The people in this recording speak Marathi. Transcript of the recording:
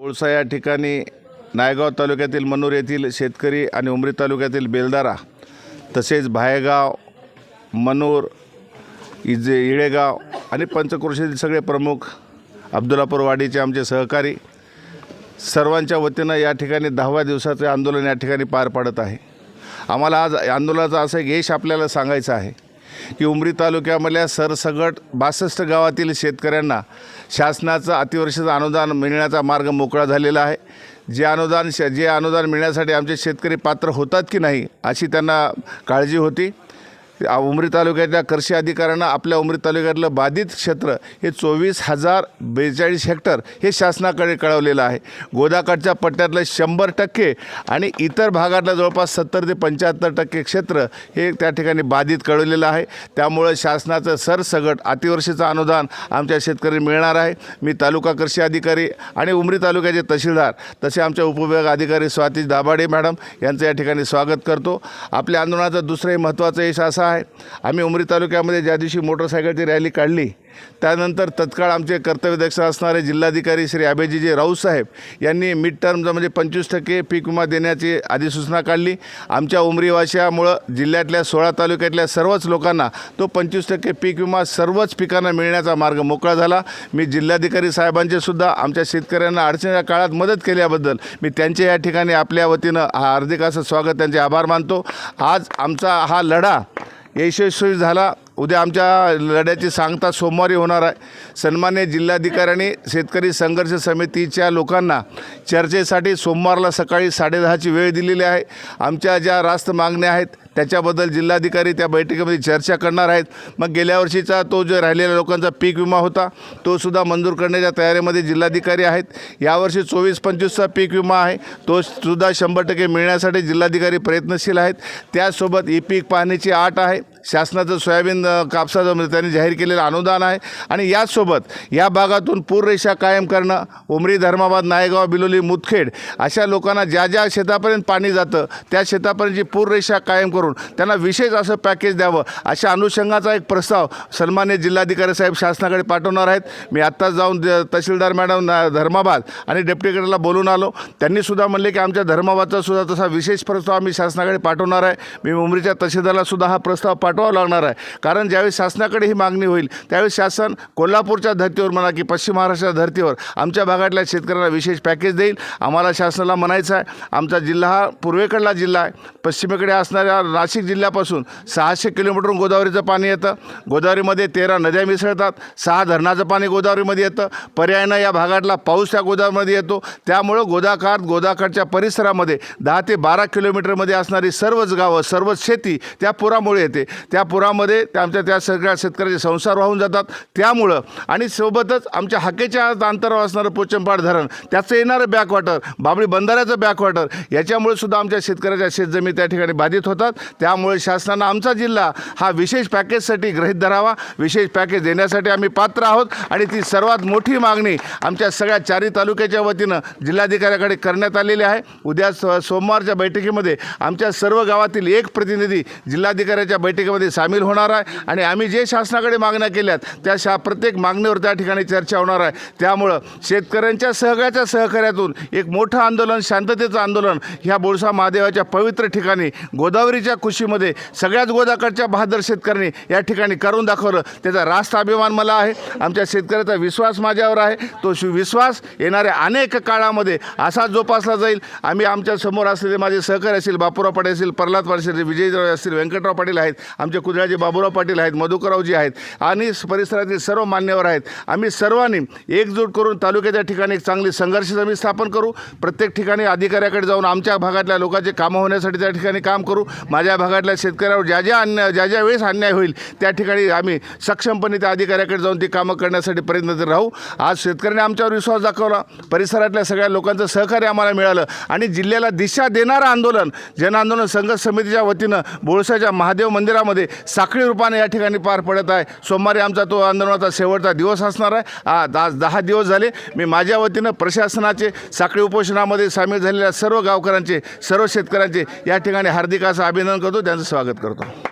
कोळसा या ठिकाणी नायगाव तालुक्यातील मनोर येथील शेतकरी आणि उमरी तालुक्यातील बेलदारा तसेच भायगाव मनोर इजे इळेगाव आणि पंचक्रोशीतील सगळे प्रमुख अब्दुलापूरवाडीचे आमचे सहकारी सर्वांच्या वतीनं या ठिकाणी दहाव्या दिवसाचे आंदोलन या ठिकाणी पार पाडत आहे. आम्हाला आज आंदोलनाचं असं एक यश आपल्याला सांगायचं आहे. की उमरी तालुक्यामधल्या सरसगट बासष्ट गावातील शेतकऱ्यांना शासनाचं अतिवर्षाचं अनुदान मिळण्याचा मार्ग मोकळा झालेला आहे. जे अनुदान श जे अनुदान मिळण्यासाठी आमचे शेतकरी पात्र होतात की नाही अशी त्यांना काळजी होती. उमरी तालुक्यातल्या कृषी अधिकाऱ्यांना आपल्या उमरी तालुक्यातलं बाधित क्षेत्र हे चोवीस हजार बेचाळीस हेक्टर हे शासनाकडे कळवलेलं आहे. गोदाकाठच्या पट्ट्यातलं शंभर टक्के आणि इतर भागातलं जवळपास सत्तर ते पंच्याहत्तर टक्के क्षेत्र हे त्या ठिकाणी बाधित कळवलेलं आहे. त्यामुळं शासनाचं सरसगट अतिवर्षीचं अनुदान आमच्या शेतकरी मिळणार आहे. मी तालुका कृषी अधिकारी आणि उमरी तालुक्याचे तहसीलदार तसे आमच्या उपविभाग अधिकारी स्वाती दाभाडे मॅडम यांचं या ठिकाणी स्वागत करतो. आपल्या आंदोलनाचं दुसरंही महत्त्वाचं यश असं आहे. आम्ही उमरी तालुक्यामध्ये ज्या दिवशी मोटरसायकलची रॅली काढली त्यानंतर तत्काळ आमचे कर्तव्यदक्ष असणारे जिल्हाधिकारी श्री अभयजीजी राऊत साहेब यांनी मिड टर्मचं म्हणजे पंचवीस टक्के पीक विमा देण्याची अधिसूचना काढली. आमच्या उमरीवाशामुळं जिल्ह्यातल्या सोळा तालुक्यातल्या सर्वच लोकांना तो पंचवीस टक्के पीक विमा सर्वच पिकांना मिळण्याचा मार्ग मोकळा झाला. मी जिल्हाधिकारी साहेबांचे सुद्धा आमच्या शेतकऱ्यांना अडचणीच्या काळात मदत केल्याबद्दल मी त्यांच्या या ठिकाणी आपल्या वतीनं हार्दिक असं स्वागत त्यांचे आभार मानतो. आज आमचा हा लढा यशस्वी झाला. उद्या आमच्या लढ्याची सांगता सोमवारी होणार आहे. सन्मान्य जिल्हाधिकाऱ्यांनी शेतकरी संघर्ष समितीच्या लोकांना चर्चेसाठी सोमवारला सकाळी साडेदहाची वेळ दिलेली आहे. आमच्या ज्या रास्त मागण्या आहेत त्याच्याबद्दल जिल्हाधिकारी त्या बैठकीमध्ये चर्चा करणार आहेत. मग गेल्या वर्षीचा तो जो राहिलेल्या लोकांचा पीक विमा होता तोसुद्धा मंजूर करण्याच्या तयारीमध्ये जिल्हाधिकारी आहेत. यावर्षी चोवीस पंचवीसचा पीक विमा आहे. तो सुद्धा शंभर टक्के मिळण्यासाठी जिल्हाधिकारी प्रयत्नशील आहेत. त्याचसोबत ई पीक पाहणीची आट आहे. शासनाचं सोयाबीन कापसाचं म्हणजे त्यांनी जाहीर केलेलं अनुदान आहे. आणि याचसोबत या भागातून पूररेषा कायम करणं उमरी धर्माबाद नायगाव बिलोली मुदखेड अशा लोकांना ज्या ज्या शेतापर्यंत पाणी जातं त्या शेतापर्यंतची पूररेषा कायम करून त्यांना विशेष असं पॅकेज द्यावं. अशा अनुषंगाचा एक प्रस्ताव सन्मान्य जिल्हाधिकारी साहेब शासनाकडे पाठवणार आहेत. मी आत्ताच जाऊन तहसीलदार मॅडम धर्माबाद आणि डेप्टी कलेक्टरला बोलून आलो. त्यांनीसुद्धा म्हणले की आमच्या धर्माबादचा सुद्धा तसा विशेष प्रस्ताव आम्ही शासनाकडे पाठवणार आहे. मी मुंबईच्या तहसीलदारला सुद्धा हा प्रस्ताव पाठवावा लागणार आहे. कारण ज्यावेळी शासनाकडे ही मागणी होईल त्यावेळी शासन कोल्हापूरच्या धर्तीवर म्हणा की पश्चिम महाराष्ट्राच्या धर्तीवर आमच्या भागातल्या शेतकऱ्यांना विशेष पॅकेज देईल. आम्हाला शासनाला म्हणायचं आहे आमचा जिल्हा हा पूर्वेकडला जिल्हा आहे. पश्चिमेकडे असणाऱ्या नाशिक जिल्ह्यापासून सहाशे किलोमीटरहून गोदावरीचं पाणी येतं. गोदावरीमध्ये तेरा नद्या मिसळतात. सहा धरणाचं पाणी गोदावरीमध्ये येतं. पर्यायानं या भागातला पाऊस त्या गोदावरीमध्ये येतो. त्यामुळं गोदाकाठ गोदाकाठच्या परिसरामध्ये दहा ते बारा किलोमीटरमध्ये असणारी सर्वच गावं सर्वच शेती त्या पुरामुळे येते. त्या पुरामध्ये त्या आमच्या त्या सगळ्या शेतकऱ्याचे संसार वाहून जातात. त्यामुळं आणि सोबतच आमच्या हाकेच्या अंतरावर असणारं पोचंपाड धरण त्याचं येणारं बॅकवॉटर बाबळी बंधाऱ्याचं बॅकवॉटर याच्यामुळे सुद्धा आमच्या शेतकऱ्याच्या शेतजमी त्या ठिकाणी बाधित होतात. त्यामुळे शासनानं आमचा जिल्हा हा विशेष पॅकेजसाठी गृहीत धरावा. विशेष पॅकेज देण्यासाठी आम्ही पात्र आहोत आणि ती सर्वात मोठी मागणी आमच्या सगळ्या चारी तालुक्याच्या वतीनं जिल्हाधिकाऱ्याकडे करण्यात आलेली आहे. उद्या स सोमवारच्या बैठकीमध्ये आमच्या सर्व गावातील एक प्रतिनिधी जिल्हाधिकाऱ्याच्या बैठकीमध्ये सामील होणार आहे आणि आम्ही जे शासनाकडे मागण्या केल्यात त्या शा प्रत्येक मागणीवर त्या ठिकाणी चर्चा होणार आहे. त्यामुळं शेतकऱ्यांच्या सहकार्याच्या सहकार्यातून एक मोठं आंदोलन शांततेचं आंदोलन ह्या बोळसा महादेवाच्या पवित्र ठिकाणी गोदावरीच्या खुशीमध्ये सगळ्याच गोदाकडच्या बहादर शेतकऱ्यांनी या ठिकाणी करून दाखवलं. त्याचा रास्त अभिमान मला आहे. आमच्या शेतकऱ्याचा विश्वास माझ्यावर आहे. तो विश्वास येणाऱ्या अनेक काळामध्ये असा जोपासला जाईल. आम्ही आमच्यासमोर असलेले माझे सहकारी असतील बापूराव पाटील असतील प्रल्हाद पाटील असतील विजयराव असतील व्यंकटराव पाटील आहेत आमचे कुदळाजी बाबूराव पाटील आहेत मधुकरावजी आहेत आणि परिसरातील सर्व मान्यवर आहेत. आम्ही सर्वांनी एकजूट करून तालुक्याच्या ठिकाणी एक चांगली संघर्ष समिती स्थापन करू. प्रत्येक ठिकाणी अधिकाऱ्याकडे जाऊन आमच्या भागातल्या लोकांचे कामं होण्यासाठी त्या ठिकाणी काम करू. माझ्या भागातल्या शेतकऱ्यावर ज्या ज्या अन्याय ज्या ज्या वेळेस अन्याय होईल त्या ठिकाणी आम्ही सक्षमपणे त्या अधिकाऱ्याकडे जाऊन ती कामं करण्यासाठी प्रयत्नशील राहू. आज शेतकऱ्यांनी आमच्यावर विश्वास दाखवला. परिसरातल्या सगळ्या लोकांचं सहकार्य आम्हाला मिळालं. आणि जिल्ह्याला दिशा देणारं आंदोलन जन आंदोलन संघर्ष समितीच्या वतीनं बोळसाच्या महादेव मंदिरामध्ये साखळी रूपाने या ठिकाणी पार पडत आहे. सोमवारी आमचा तो आंदोलनाचा शेवटचा दिवस असणार आहे. आज आज दहा दिवस झाले. मी माझ्या वतीनं प्रशासनाचे साखळी उपोषणामध्ये सामील झालेल्या सर्व गावकऱ्यांचे सर्व शेतकऱ्यांचे या ठिकाणी हार्दिक असं अभिनंदन करतो. त्यांचं स्वागत करतो.